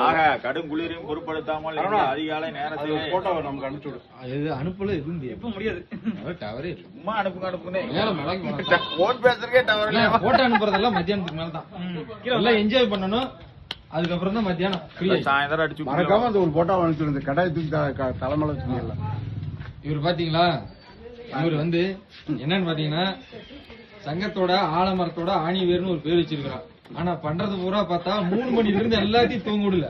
ஆக கடும் குளிரையும் பொருட்படுத்தாமல் அதிகாலை அது நேரத்தில் போட்டோ நமக்கு அனுப்பிச்சு விடு. இது அனுப்பல எதுவும் இப்ப முடியாது. டவரே சும்மா அனுப்புங்க அனுப்புனே மேல மலைக்கு போனா போன் பேசுறதுக்கே டவர் இல்ல. போட்டோ அனுப்புறதெல்லாம் மத்தியானத்துக்கு மேல தான். எல்லாம் என்ஜாய் பண்ணணும். அதுக்கப்புறம் தான் மத்தியானம் ஃப்ரீ சாயந்தரம் அடிச்சு மறக்காம அந்த ஒரு போட்டோ அனுப்பிச்சு விடு. இந்த கடாயத்துக்கு த- க- தலைமையில வச்சுருந்தீங்கல்ல இவர் பாத்தீங்களா? இவர் வந்து என்னன்னு பாத்தீங்கன்னா சங்கத்தோட ஆலமரத்தோட ஆணி வேர்னு ஒரு பேர் வச்சிருக்கிறான் ஆனா பண்றது பூரா பார்த்தா மூணு மணில இருந்து எல்லாத்தையும் தூங்க விடல.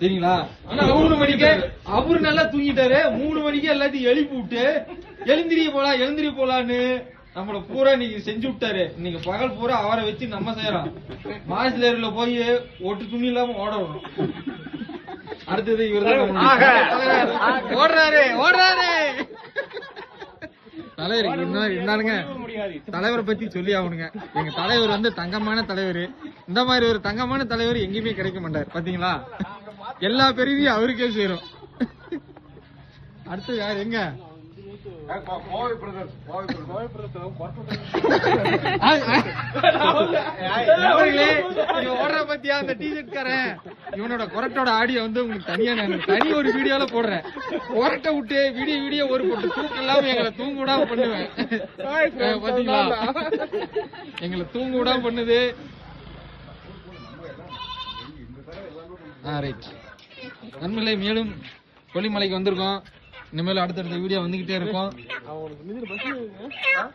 சரிங்களா? ஆனா மூணு மணிக்கு அவரு நல்லா தூங்கிட்டாரு. மூணு மணிக்கு எல்லாத்தையும் எழுப்பி விட்டு எழுந்திரிய போலாம் எழுந்திரிய போலான்னு நம்மள பூரா இன்னைக்கு செஞ்சு விட்டாரு. இன்னைக்கு பகல் பூரா அவரை வச்சு நம்ம செய்யறோம். மாசிலேரியில போய் ஒட்டு துணி இல்லாம ஓட விடணும் அடுத்தது இவர் ஓடுறாரு ஓடுறாரு. இருந்தா- இருந்தாலுங்க தலைவரை பத்தி சொல்லி ஆகணுங்க. எங்க தலைவர் வந்து தங்கமான தலைவர். இந்த மாதிரி ஒரு தங்கமான தலைவர் எங்கேயுமே கிடைக்க மாட்டார். பாத்தீங்களா? எல்லா பெருமையும் அவருக்கே சேரும். அடுத்து யார்? எங்க? கோவை பிரதர்ஸ் கோவை பத்தியா அந்த டிஷர்ட் காரன் இவனோட கொரட்டோட ஆடியோ வந்து உங்களுக்கு தனியா நான் தனி ஒரு வீடியோல போடுறேன். கொரட்டை விட்டு வீடியோ வீடியோ ஒரு போட்டு தூக்கம் இல்லாம எங்களை தூங்க விடாம பண்ணுவேன் பாத்தீங்களா? எங்களை தூங்க விடாம பண்ணுது. ஆ ரைட் நண்பர்களே மேலும் கொல்லிமலைக்கு வந்திருக்கோம். இனிமேல் அடுத்தடுத்த வீடியோ வந்துகிட்டே இருக்கும்.